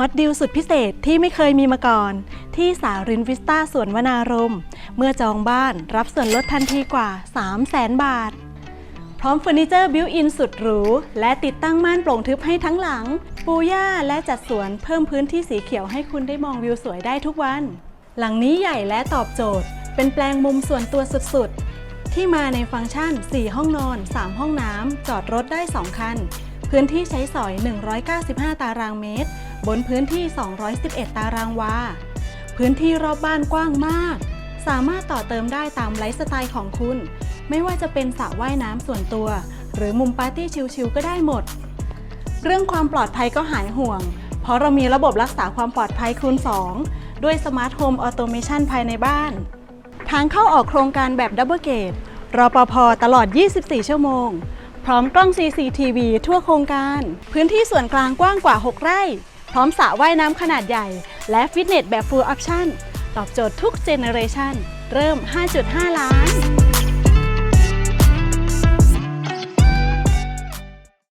ฮอตดิลสุดพิเศษที่ไม่เคยมีมาก่อน ที่สารินวิสตาสวนวนารมณ์เมื่อจองบ้านรับส่วนลดทันทีกว่า 3 0 0แสนบาท พร้อมเฟอร์นิเจอร์บิวอินสุดหรู และติดตั้งม่านโปร่งทึบให้ทั้งหลัง ปูหญ้าและจัดสวนเพิ่มพื้นที่สีเขียวให้คุณได้มองวิวสวยได้ทุกวัน หลังนี้ใหญ่และตอบโจทย์ เป็นแปลงมุมส่วนตัวสุดๆ ที่มาในฟังก์ชัน 4 ห้องนอน 3 ห้องน้ำจอดรถได้ 2 คันพื้นที่ใช้สอย 195 ตารางเมตร บนพื้นที่ 211 ตารางวา พื้นที่รอบบ้านกว้างมาก สามารถต่อเติมได้ตามไลฟ์สไตล์ของคุณ ไม่ว่าจะเป็นสระว่ายน้ำส่วนตัว หรือมุมปาร์ตี้ชิลๆก็ได้หมด เรื่องความปลอดภัยก็หายห่วง เพราะเรามีระบบรักษาความปลอดภัยคูณ 2 ด้วยสมาร์ทโฮมออโตเมชันภายในบ้าน ทางเข้าออกโครงการแบบดับเบิลเกตรอปภตลอด 24 ชั่วโมง พร้อมกล้อง CCTV ทั่วโครงการ พื้นที่ส่วนกลางกว้างกว่า 6 ไร่ พร้อมสระว่ายน้ำขนาดใหญ่ และฟิตเนสแบบ Full Option ตอบโจทย์ทุกเจเนอเรชันเริ่ม 5.5 ล้าน